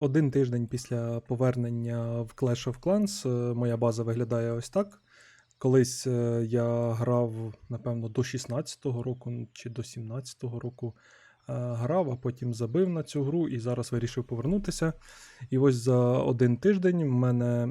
Один тиждень після повернення в Clash of Clans е, моя база виглядає ось так. Колись е, я грав, напевно, до 16-го року чи до 17-го року е, грав, а потім забив на цю гру і зараз вирішив повернутися. І ось за один тиждень в мене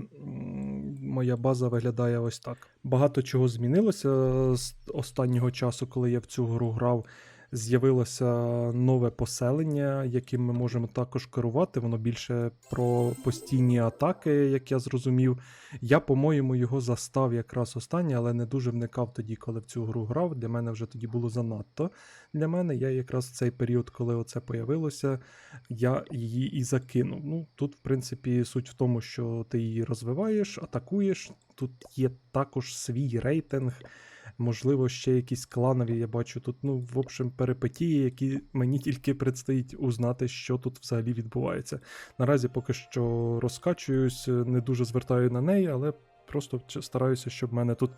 моя база виглядає ось так. Багато чого змінилося з останнього часу, коли я в цю гру грав. З'явилося нове поселення, яким ми можемо також керувати. Воно більше про постійні атаки, як я зрозумів. Я, по-моєму, його застав якраз останнє, але не дуже вникав тоді, коли в цю гру грав. Для мене вже тоді було занадто. Для мене я якраз в цей період, коли оце появилося, я її і закинув. Ну, тут, в принципі, суть в тому, що ти її розвиваєш, атакуєш. Тут є також свій рейтинг. Можливо, ще якісь кланові, я бачу тут, ну, в общем, перипетії, які мені тільки предстоїть узнати, що тут взагалі відбувається. Наразі поки що розкачуюсь, не дуже звертаю на неї, але просто стараюся, щоб мене тут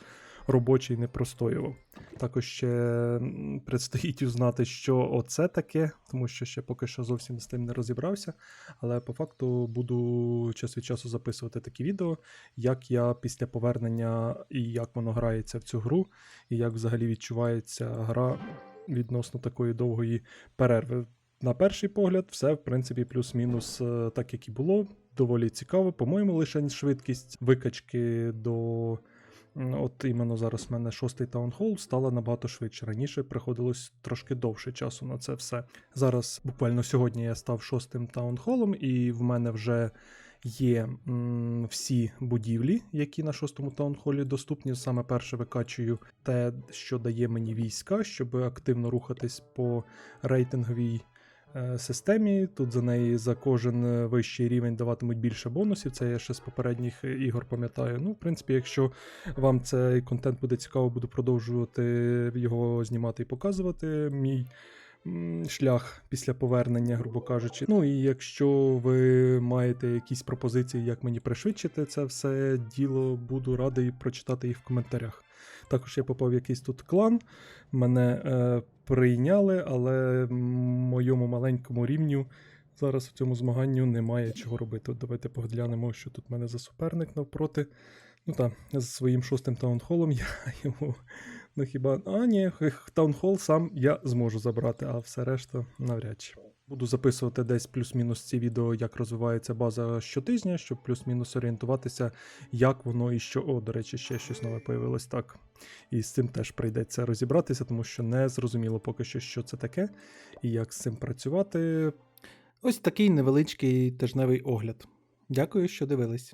робочий не простоював. Також ще предстоїть узнати, що оце таке, тому що ще поки що зовсім з тим не розібрався. Але по факту буду час від часу записувати такі відео, як я після повернення і як воно грається в цю гру, і як взагалі відчувається гра відносно такої довгої перерви. На перший погляд, все в принципі плюс-мінус е, так, як і було. Доволі цікаво. По-моєму, лише швидкість викачки до. От іменно зараз в мене шостий таунхол стала набагато швидше. Раніше приходилось трошки довше часу на це все. Зараз, буквально сьогодні, я став шостим таунхолом, і в мене вже є м, всі будівлі, які на шостому таунхолі доступні. Саме перше викачую те, що дає мені війська, щоб активно рухатись по рейтинговій системі. Тут за неї за кожен е, вищий рівень даватимуть більше бонусів. Це я ще з попередніх е, ігор пам'ятаю. Ну, в принципі, якщо вам цей контент буде цікаво, буду продовжувати його знімати і показувати. Мій шлях після повернення, грубо кажучи. Ну і якщо ви маєте якісь пропозиції, як мені пришвидшити це все діло, буду радий прочитати їх в коментарях. Також я попав в якийсь тут клан, мене е, прийняли, але моєму маленькому рівню зараз в цьому змаганню немає чого робити. От давайте поглянемо, що тут в мене за суперник навпроти. Ну так, з своїм шостим таунхолом я йому. Ну хіба. А, ні, таунхол сам я зможу забрати, а все решта навряд чи. Буду записувати десь плюс-мінус ці відео, як розвивається база щотижня, щоб плюс-мінус орієнтуватися, як воно і що. О, до речі, ще щось нове появилось так. І з цим теж прийдеться розібратися, тому що не зрозуміло поки що, що це таке і як з цим працювати. Ось такий невеличкий тижневий огляд. Дякую, що дивились.